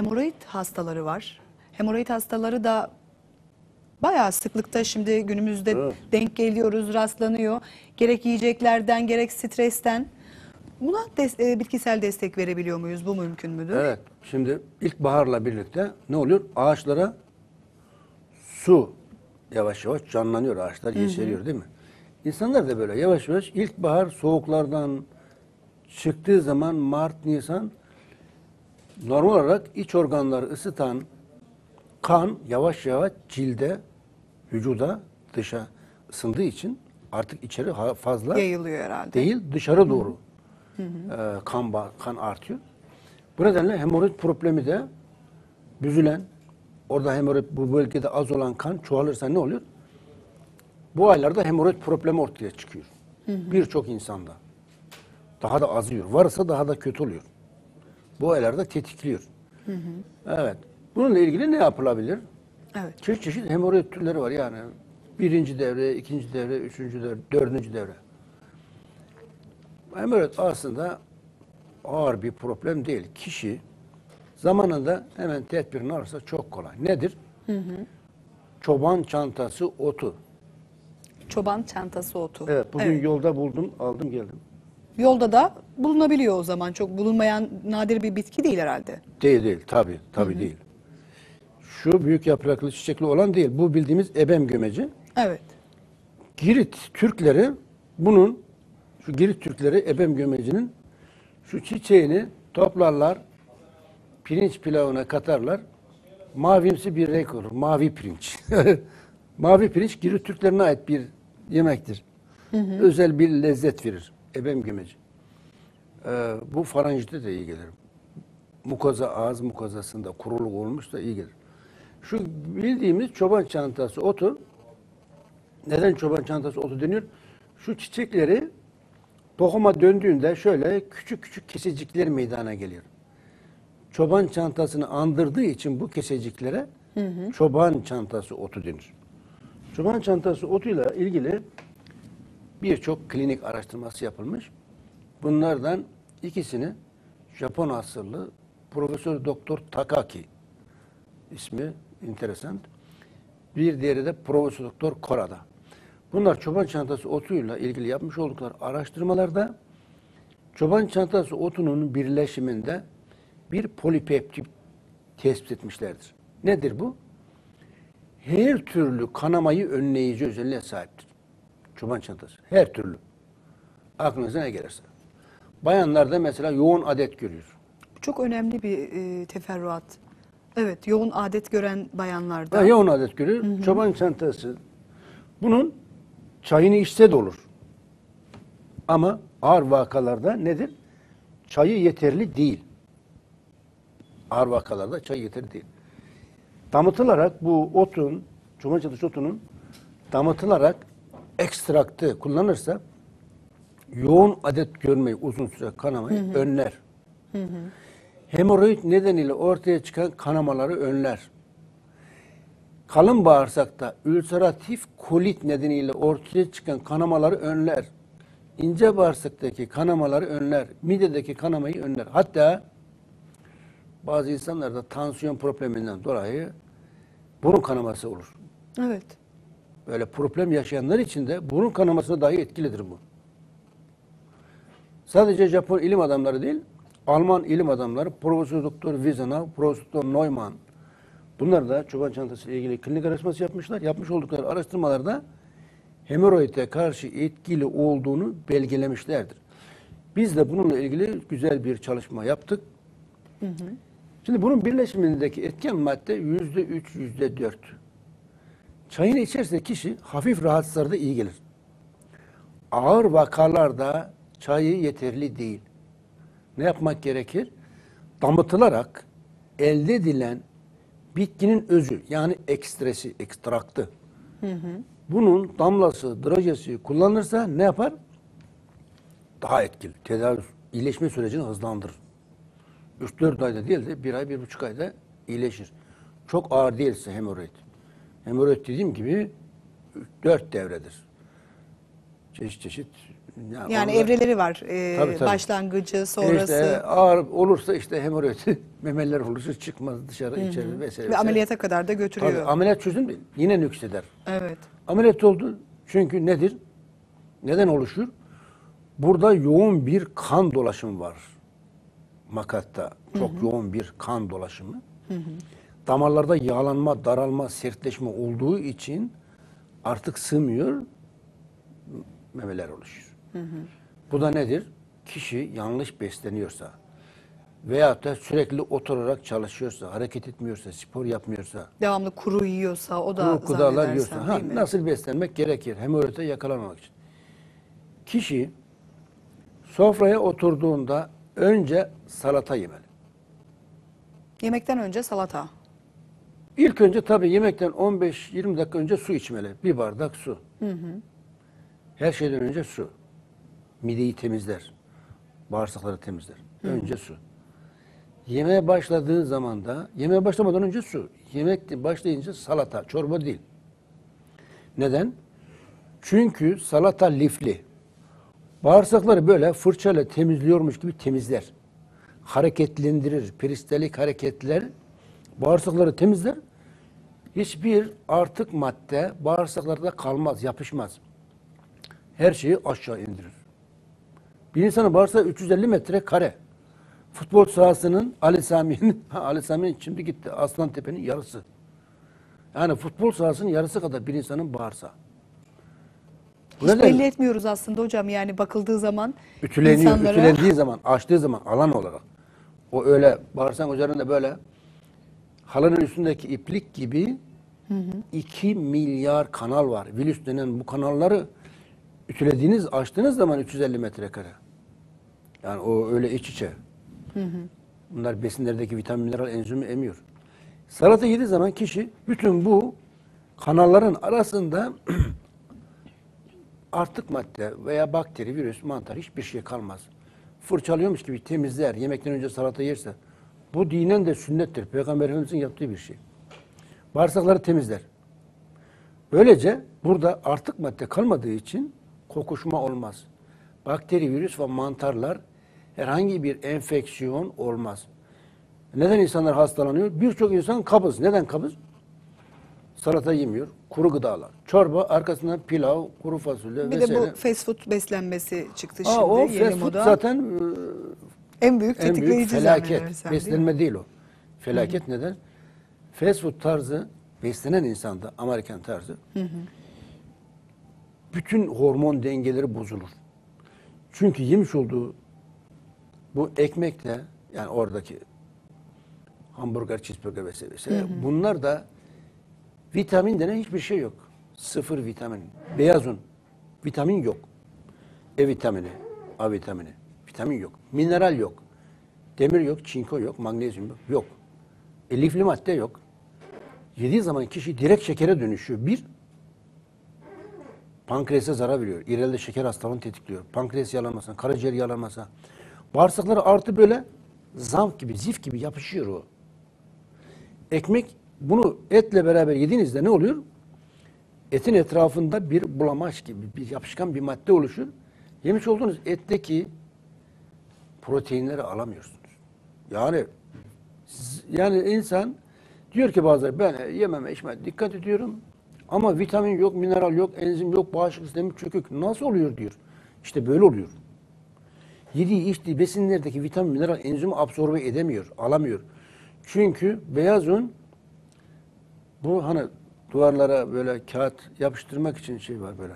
hemoroid hastaları var. Hemoroid hastaları da bayağı sıklıkta şimdi günümüzde Evet. denk geliyoruz, rastlanıyor. Gerek yiyeceklerden gerek stresten. Buna des- e, bitkisel destek verebiliyor muyuz? Bu mümkün müdür? Evet. Şimdi ilkbaharla birlikte ne oluyor? Ağaçlara su yavaş yavaş canlanıyor. Ağaçlar yeşeriyor değil mi? İnsanlar da böyle yavaş yavaş ilkbahar soğuklardan çıktığı zaman Mart, Nisan normal olarak iç organları ısıtan kan yavaş yavaş cilde, vücuda, dışa ısındığı için artık içeri fazla Yayılıyor herhalde. değil dışarı doğru e, kan kan artıyor. Bu nedenle hemoroid problemi de büzülen, orada hemoroid bu bölgede az olan kan çoğalırsa ne oluyor? Bu aylarda hemoroid problemi ortaya çıkıyor. Birçok insanda. Daha da azıyor. Varsa daha da kötü oluyor. Bu aylarda tetikliyor. Evet. Bununla ilgili ne yapılabilir? Evet. Çeşit çeşit hemoroid türleri var yani. Birinci devre, ikinci devre, üçüncü devre, dördüncü devre. Hemoroid aslında ağır bir problem değil. Kişi zamanında hemen tedbirini alırsa çok kolay. Nedir? Çoban çantası otu. Çoban çantası otu. Evet, bugün Evet. yolda buldum, aldım geldim. Yolda da bulunabiliyor o zaman. Çok bulunmayan nadir bir bitki değil herhalde. Değil değil, tabii, tabii değil. Şu büyük yapraklı çiçekli olan değil. Bu bildiğimiz ebem gömeci. Evet. Girit Türkleri bunun şu Girit Türkleri ebem gömecinin şu çiçeğini toplarlar, pirinç pilavına katarlar. Mavimsi bir renk olur. Mavi pirinç. Mavi pirinç Girit Türklerine ait bir yemektir. Özel bir lezzet verir. Ebem gömeci. Ee, bu faranjite de iyi gelir. Mukoza ağız mukozasında kuruluk olmuş da iyi gelir. Şu bildiğimiz çoban çantası otu neden çoban çantası otu deniyor? Şu çiçekleri tohuma döndüğünde şöyle küçük küçük kesecikler meydana geliyor. Çoban çantasını andırdığı için bu keseciklere çoban çantası otu denir. Çoban çantası otuyla ilgili birçok klinik araştırması yapılmış. Bunlardan ikisini Japon asıllı Profesör Doktor Takaki ismi enteresan. Bir diğeri de Profesör Doktor Korada. Bunlar çoban çantası otuyla ilgili yapmış oldukları araştırmalarda çoban çantası otunun birleşiminde bir polipeptit tespit etmişlerdir. Nedir bu? Her türlü kanamayı önleyici özelliğe sahiptir. Çoban çantası. Her türlü. Aklınıza ne gelirse. Bayanlarda mesela yoğun adet görüyor. Çok önemli bir e, teferruat. Evet, yoğun adet gören bayanlarda. Ha, yoğun adet görüyor. Çoban çantası. Bunun çayını içse de olur. Ama ağır vakalarda nedir? Çayı yeterli değil. Ağır vakalarda çay yeterli değil. Damıtılarak bu otun, çoban çantası otunun damıtılarak ekstraktı kullanırsa yoğun adet görmeyi, uzun süre kanamayı önler. Hemoroid nedeniyle ortaya çıkan kanamaları önler. Kalın bağırsakta ülseratif kolit nedeniyle ortaya çıkan kanamaları önler. İnce bağırsaktaki kanamaları önler. Midedeki kanamayı önler. Hatta bazı insanlarda tansiyon probleminden dolayı burun kanaması olur. Evet. Böyle problem yaşayanlar için de burun kanamasına dahi etkilidir bu. Sadece Japon ilim adamları değil, Alman ilim adamları, Profesör Doktor Wiesenau, Profesör Doktor Neumann, bunlar da çoban çantası ile ilgili klinik araştırması yapmışlar. Yapmış oldukları araştırmalarda hemoroide karşı etkili olduğunu belgelemişlerdir. Biz de bununla ilgili güzel bir çalışma yaptık. Şimdi bunun birleşimindeki etken madde yüzde üç, yüzde dört. Çayını içerse kişi hafif rahatsızlarda iyi gelir. Ağır vakalarda çayı yeterli değil. Ne yapmak gerekir? Damıtılarak elde edilen bitkinin özü yani ekstresi, ekstraktı. Bunun damlası, drajesi kullanılırsa ne yapar? Daha etkili. Tedavi, iyileşme sürecini hızlandırır. 3-4 ayda değil de 1 ay, 1,5 ayda iyileşir. Çok ağır değilse hemoroid. Hemoroid dediğim gibi 4 devredir. Çeşit çeşit Ya Yani onda- evreleri var. Ee, Tabii, tabii. Başlangıcı, sonrası. İşte ağır olursa işte hemoroid, memeler olursa çıkmaz dışarı içeri vesaire. ve vesaire. ameliyata kadar da götürüyor. Tabii, ameliyat çözüm değil. Yine nükseder. Evet. Ameliyat oldu. Çünkü nedir? Neden oluşur? Burada yoğun bir kan dolaşımı var. Makatta çok yoğun bir kan dolaşımı. Damarlarda yağlanma, daralma, sertleşme olduğu için artık sığmıyor, memeler Bu da nedir? Kişi yanlış besleniyorsa veyahut da sürekli oturarak çalışıyorsa, hareket etmiyorsa, spor yapmıyorsa, Devamlı kuru yiyorsa o da kuru gıdalar yiyorsa ha, değil mi? nasıl beslenmek gerekir hemoroide yakalanmamak için. Kişi sofraya oturduğunda önce salata yemeli. Yemekten önce salata. İlk önce tabii yemekten 15-20 dakika önce su içmeli. Bir bardak su. Her şeyden önce su. Mideyi temizler. Bağırsakları temizler. Önce su. Yemeğe başladığın zaman da, yemeğe başlamadan önce su. Yemek başlayınca salata, çorba değil. Neden? Çünkü salata lifli. Bağırsakları böyle fırçayla temizliyormuş gibi temizler. Hareketlendirir. Peristelik hareketler bağırsakları temizler. Hiçbir artık madde bağırsaklarda kalmaz, yapışmaz. Her şeyi aşağı indirir. Bir insanın bağırsağı 350 metre kare. Futbol sahasının Ali Sami'nin, Ali Sami'nin şimdi gitti Aslan Tepe'nin yarısı. Yani futbol sahasının yarısı kadar bir insanın bağırsağı. Bu Hiç belli etmiyoruz aslında hocam yani bakıldığı zaman Ütüleniyor, insanlara ütülendiği zaman, açtığı zaman alan olarak. O öyle bağırsak üzerinde böyle halının üstündeki iplik gibi 2 milyar kanal var. Virüs denen bu kanalları ütülediğiniz, açtığınız zaman 350 metrekare. Yani o öyle iç içe. Bunlar besinlerdeki vitamin, mineral, enzimi emiyor. Salata yediği zaman kişi bütün bu kanalların arasında artık madde veya bakteri, virüs, mantar hiçbir şey kalmaz. Fırçalıyormuş gibi temizler. Yemekten önce salata yerse. Bu dinen de sünnettir. Peygamber Efendimiz'in yaptığı bir şey. Bağırsakları temizler. Böylece burada artık madde kalmadığı için kokuşma olmaz. Bakteri, virüs ve mantarlar herhangi bir enfeksiyon olmaz. Neden insanlar hastalanıyor? Birçok insan kabız. Neden kabız? Salata yemiyor, kuru gıdalar. Çorba, arkasından pilav, kuru fasulye bir vesaire. de bu fast food beslenmesi çıktı Aa, şimdi o yeni fast food moda. zaten en büyük e, en tetikleyici büyük felaket. değil mi? Beslenme değil, o. Felaket neden? Fast food tarzı beslenen insanda Amerikan tarzı bütün hormon dengeleri bozulur. Çünkü yemiş olduğu bu ekmekle yani oradaki hamburger, cheeseburger vesaire, vesaire bunlar da vitamin denen hiçbir şey yok. Sıfır vitamin. Beyaz un. Vitamin yok. E vitamini, A vitamini. Vitamin yok. Mineral yok. Demir yok, çinko yok, magnezyum yok. Yok. E, lifli madde yok. Yediği zaman kişi direkt şekere dönüşüyor. Bir, pankreasa zarar veriyor. İleride şeker hastalığını tetikliyor. Pankreas yağlanmasına, karaciğer yağlanmasına. Bağırsakları artı böyle zamk gibi, zif gibi yapışıyor o. Ekmek bunu etle beraber yediğinizde ne oluyor? Etin etrafında bir bulamaç gibi bir yapışkan bir madde oluşur. Yemiş olduğunuz etteki proteinleri alamıyorsunuz. Yani yani insan diyor ki bazıları ben yememe içmeme dikkat ediyorum ama vitamin yok, mineral yok, enzim yok, bağışıklık sistemi çökük. Nasıl oluyor diyor. İşte böyle oluyor. Yediği içtiği besinlerdeki vitamin, mineral, enzimi absorbe edemiyor, alamıyor. Çünkü beyaz un bu hani duvarlara böyle kağıt yapıştırmak için şey var böyle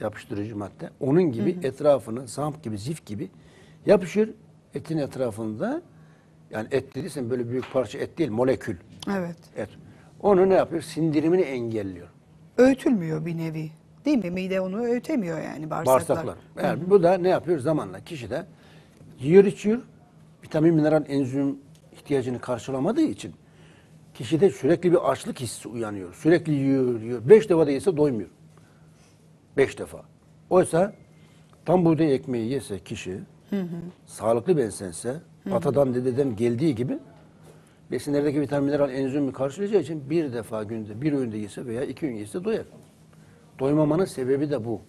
yapıştırıcı madde. Onun gibi etrafını zamp gibi zif gibi yapışır etin etrafında. Yani et dediysen böyle büyük parça et değil molekül Evet. et. Onu ne yapıyor? Sindirimini engelliyor. Öğütülmüyor bir nevi. Değil mi? Mide onu öğütemiyor yani bağırsaklar. Bağırsaklar. Yani bu da ne yapıyor? Zamanla kişi de yiyor içiyor. Vitamin, mineral, enzim ihtiyacını karşılamadığı için kişide sürekli bir açlık hissi uyanıyor. Sürekli yiyor, yiyor. Beş defa da yese doymuyor. Beş defa. Oysa tam buğday ekmeği yese kişi, sağlıklı beslense, atadan dededen geldiği gibi besinlerdeki vitamin, mineral, enzimi karşılayacağı için bir defa günde, bir öğünde yese veya iki öğün yese doyar. Doymamanın sebebi de bu.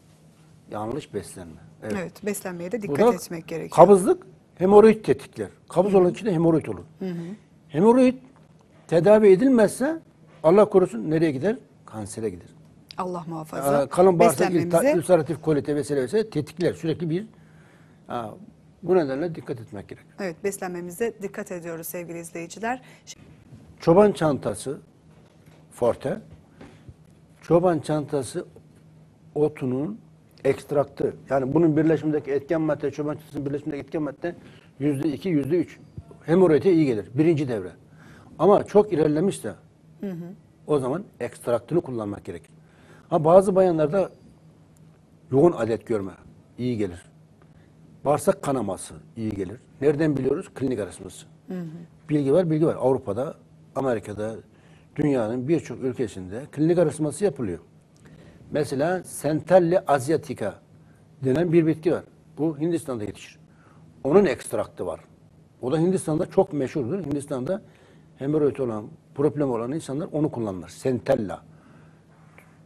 Yanlış beslenme. Evet. Evet, beslenmeye de dikkat da etmek gerekiyor. Kabızlık hemoroid tetikler. Kabız olan kişide hemoroid olur. Hemoroid tedavi edilmezse Allah korusun nereye gider? Kansere gider. Allah muhafaza. Aa, kalın bağırsak, ülseratif kolite vesaire vesaire tetikler. Sürekli bir aa, bu nedenle dikkat etmek gerek. Evet, beslenmemize dikkat ediyoruz sevgili izleyiciler. Çoban çantası forte. Çoban çantası otunun ekstraktı. Yani bunun birleşimindeki etken madde, çoban çantasının birleşimindeki etken madde yüzde iki, yüzde üç. Hemoroide iyi gelir. Birinci devre. Ama çok ilerlemişse o zaman ekstraktını kullanmak gerekir. Ha bazı bayanlarda yoğun adet görme iyi gelir. Bağırsak kanaması iyi gelir. Nereden biliyoruz? Klinik araştırması. Bilgi var, bilgi var. Avrupa'da, Amerika'da, dünyanın birçok ülkesinde klinik araştırması yapılıyor. Mesela Centella asiatica denen bir bitki var. Bu Hindistan'da yetişir. Onun ekstraktı var. O da Hindistan'da çok meşhurdur. Hindistan'da hemoroid olan, problem olan insanlar onu kullanırlar. Centella.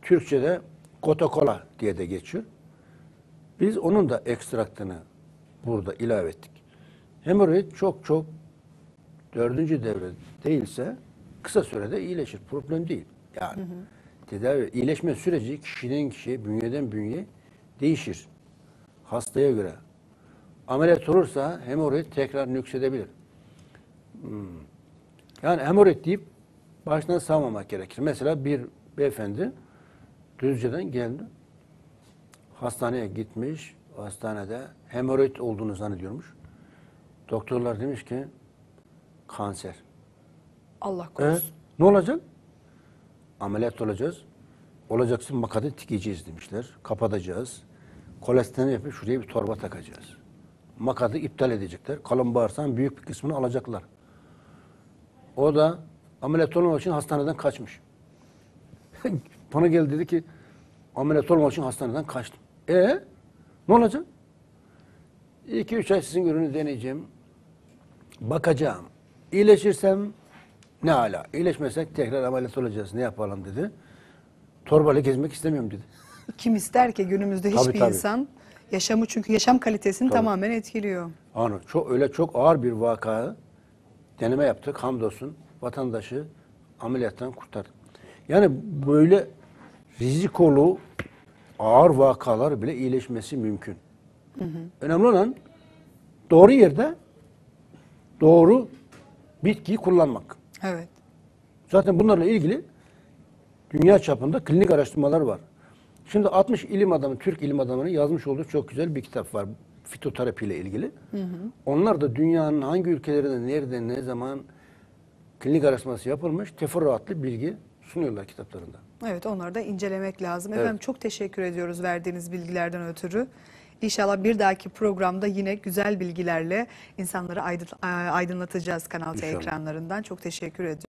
Türkçe'de kotokola diye de geçiyor. Biz onun da ekstraktını burada ilave ettik. Hemoroid çok çok dördüncü devre değilse kısa sürede iyileşir. Problem değil. Yani tedavi, iyileşme süreci kişiden kişiye, bünyeden bünyeye değişir. Hastaya göre. Ameliyat olursa hemoroid tekrar nüksedebilir. Hmm. Yani hemoroid deyip baştan savmamak gerekir. Mesela bir beyefendi Düzce'den geldi. Hastaneye gitmiş. Hastanede hemoroid olduğunu zannediyormuş. Doktorlar demiş ki kanser. Allah E, korusun. ne olacak? Ameliyat olacağız. Olacaksın makadı tikeceğiz demişler. Kapatacağız. Kolesterol yapıp şuraya bir torba takacağız. Makadı iptal edecekler. Kalın bağırsağın büyük bir kısmını alacaklar. O da ameliyat olmamak için hastaneden kaçmış. Bana geldi dedi ki ameliyat olmamak için hastaneden kaçtım. E ne olacak? 2-3 ay sizin ürünü deneyeceğim. Bakacağım. İyileşirsem ne ala. İyileşmezsek tekrar ameliyat olacağız. Ne yapalım dedi. Torbayla gezmek istemiyorum dedi. Kim ister ki günümüzde Tabii, hiçbir tabii. insan yaşamı çünkü yaşam kalitesini Tabii. tamamen etkiliyor. Ano, çok öyle çok ağır bir vaka deneme yaptık hamdolsun vatandaşı ameliyattan kurtardık. Yani böyle rizikolu ağır vakalar bile iyileşmesi mümkün. Önemli olan doğru yerde doğru bitkiyi kullanmak. Evet. Zaten bunlarla ilgili dünya çapında klinik araştırmalar var. Şimdi 60 ilim adamı, Türk ilim adamının yazmış olduğu çok güzel bir kitap var. Fitoterapi ile ilgili. Onlar da dünyanın hangi ülkelerinde, nerede, ne zaman klinik araştırması yapılmış teferruatlı bilgi sunuyorlar kitaplarında. Evet onları da incelemek lazım. Evet. Efendim çok teşekkür ediyoruz verdiğiniz bilgilerden ötürü. İnşallah bir dahaki programda yine güzel bilgilerle insanları aydın- aydınlatacağız Kanal T ekranlarından. Çok teşekkür ediyorum.